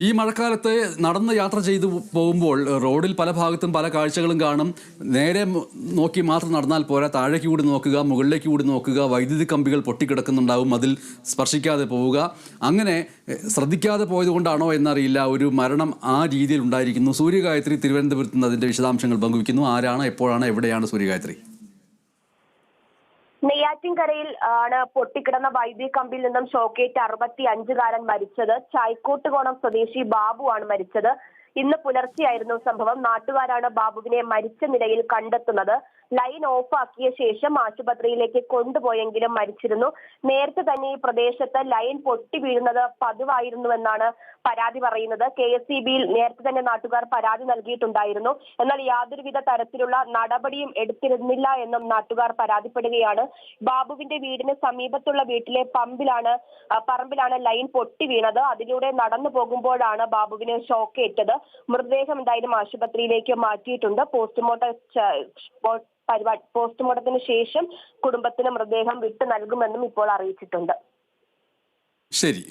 ഈ മഴക്കാലത്ത് നടന്ന് യാത്ര ചെയ്തു പോകുമ്പോൾ റോഡിൽ പല ഭാഗത്തും പല കാഴ്ചകളും കാണും. നേരെ നോക്കി മാത്രം നടന്നാൽ പോരാ. താഴേക്ക് കൂടി നോക്കുക മുകളിലേക്ക് കൂടി നോക്കുക വൈദ്യുതി കമ്പികൾ പൊട്ടിക്കിടക്കുന്നുണ്ടാവും അതിൽ സ്പർശിക്കാതെ പോവുക. അങ്ങനെ ശ്രദ്ധിക്കാതെ പോയതുകൊണ്ടാണോ എന്നറിയില്ല. ഒരു മരണം ആ രീതിയിൽ ഉണ്ടായിരിക്കുന്നു. സൂര്യഗായത്രി തിരുവനന്തപുരത്ത് നിന്ന് അതിന്റെ വിശദാംശങ്ങൾ പങ്കുവയ്ക്കുന്നു. ആരാണ് എപ്പോഴാണ് എവിടെയാണ് സൂര്യഗായത്രി? നെയ്യാറ്റിൻകരയിൽ ആണ് പൊട്ടിക്കിടന്ന വൈദ്യുതി കമ്പിയിൽ നിന്നും ഷോക്കേറ്റ് അറുപത്തി അഞ്ചുകാരൻ മരിച്ചത്. ചായ്ക്കോട്ടുകോണം സ്വദേശി ബാബു ആണ് മരിച്ചത്. ഇന്ന് പുലർച്ചെയായിരുന്നു സംഭവം. നാട്ടുകാരാണ് ബാബുവിനെ മരിച്ച നിലയിൽ കണ്ടെത്തുന്നത്. ലൈൻ ഓഫാക്കിയ ശേഷം ആശുപത്രിയിലേക്ക് കൊണ്ടുപോയെങ്കിലും മരിച്ചിരുന്നു. നേരത്തെ തന്നെ ഈ പ്രദേശത്ത് ലൈൻ പൊട്ടി വീഴുന്നത് പതിവായിരുന്നുവെന്നാണ് പരാതി പറയുന്നത്. കെ എസ് സി ബിയിൽ നേരത്തെ തന്നെ നാട്ടുകാർ പരാതി നൽകിയിട്ടുണ്ടായിരുന്നു. എന്നാൽ യാതൊരുവിധ തരത്തിലുള്ള നടപടിയും എടുത്തിരുന്നില്ല എന്നും നാട്ടുകാർ പരാതിപ്പെടുകയാണ്. ബാബുവിന്റെ വീടിന് സമീപത്തുള്ള വീട്ടിലെ പമ്പിലാണ് പറമ്പിലാണ് ലൈൻ പൊട്ടി വീണത്. അതിലൂടെ നടന്നു പോകുമ്പോഴാണ് ബാബുവിന് ഷോക്കേറ്റത്. മൃതദേഹം എന്തായാലും ആശുപത്രിയിലേക്ക് മാറ്റിയിട്ടുണ്ട്. പോസ്റ്റ്മോർട്ടം പരിപാടി പോസ്റ്റ്മോർട്ടത്തിന് ശേഷം കുടുംബത്തിന് മൃതദേഹം വിട്ടു നൽകുമെന്നും ഇപ്പോൾ അറിയിച്ചിട്ടുണ്ട്. ശരി.